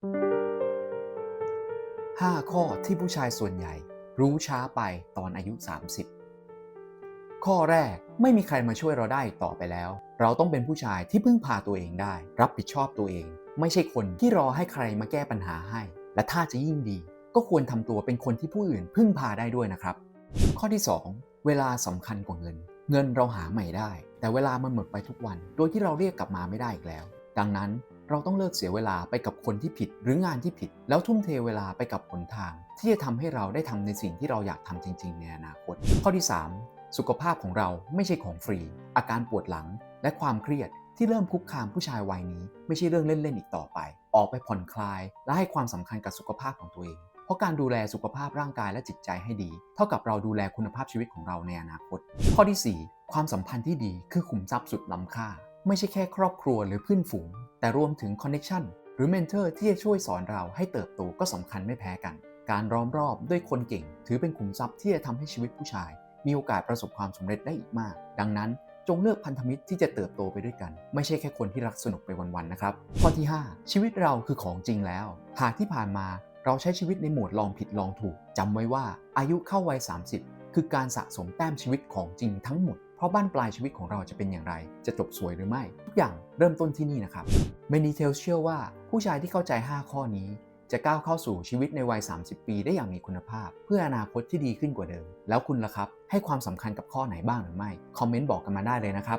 5 ข้อที่ผู้ชายส่วนใหญ่ รู้ช้าไปตอนอายุ 30 ข้อแรกไม่มีใครมาช่วยเราได้ต่อไปแล้ว เราต้องเป็นผู้ชายที่พึ่งพาตัวเองได้ รับผิดชอบตัวเอง ไม่ใช่คนที่รอให้ใครมาแก้ปัญหาให้ และถ้าจะยิ่งดี ก็ควรทำตัวเป็นคนที่ผู้อื่นพึ่งพาได้ด้วยนะครับ ข้อที่ 2 เวลาสำคัญกว่าเงิน เงินเราหาใหม่ได้ แต่เวลามันหมดไปทุกวัน โดยที่เราเรียกกลับมาไม่ได้อีกแล้ว ดังนั้น เราต้องเลิกเสียเวลาไปกับคนที่ผิด หรืองานที่ผิด แล้วทุ่มเทเวลาไปกับหนทาง ที่จะทำให้เราได้ทำในสิ่งที่เราอยากทำจริง ๆ ในอนาคต ข้อที่ 3 สุขภาพของเราไม่ใช่ของฟรี อาการปวดหลังและความเครียดที่เริ่มคุกคามผู้ชายวัยนี้ ไม่ใช่เรื่องเล่น ๆ อีกต่อไป ออกไปผ่อนคลาย และให้ความสำคัญกับสุขภาพของตัวเองเพราะการดูแลสุขภาพร่างกายและจิตใจให้ดี เท่ากับเราดูแลคุณภาพชีวิตของเราในอนาคต ข้อที่ 4 ความสัมพันธ์ที่ดีคือขุมทรัพย์สุดล้ำค่า ไม่ใช่แค่ครอบครัวหรือเพื่อนฝูง แต่รวมถึงคอนเน t ชันหรือเมนเทอร์ที่จะช่วยสอนเราให้เติบโตก็สำคัญไม่แพ้กัน การล้อมรอบด้วยคนเก่ง ถือเป็นขุมทรัพย์ที่จะทำให้ชีวิตผู้ชาย มีโอกาสประสบความสำเร็จได้อีกมาก ดังนั้นจงเลือกพันธมิตรที่จะเติบโตไปด้วยกัน ไม่ใช่แค่คนที่รักสนุกไปวันๆนะครับ ข้อที่ 5 ชีวิตเราคือของจริงแล้ว หากที่ผ่านมาเราใช้ชีวิตในโหมดลองผิดลองถูกจำไว้ว่าอายุเข้าวัย 30 คือการสะสมแต้มชีวิตของจริงทั้งหมด เพราะบ้านปลายชีวิตของเราจะเป็นอย่างไร จะจบสวยหรือไม่ ทุกอย่างเริ่มต้นที่นี่นะครับเมนิเทลเชื่อว่าผู้ชายที่เข้าใจ 5 ข้อนี้ จะก้าวเข้าสู่ชีวิตในวัย 30 ปีได้อย่างมีคุณภาพ เพื่ออนาคตที่ดีขึ้นกว่าเดิม แล้วคุณล่ะครับ ให้ความสำคัญกับข้อไหนบ้างหรือไม่ คอมเมนต์บอกกันมาได้เลยนะครับ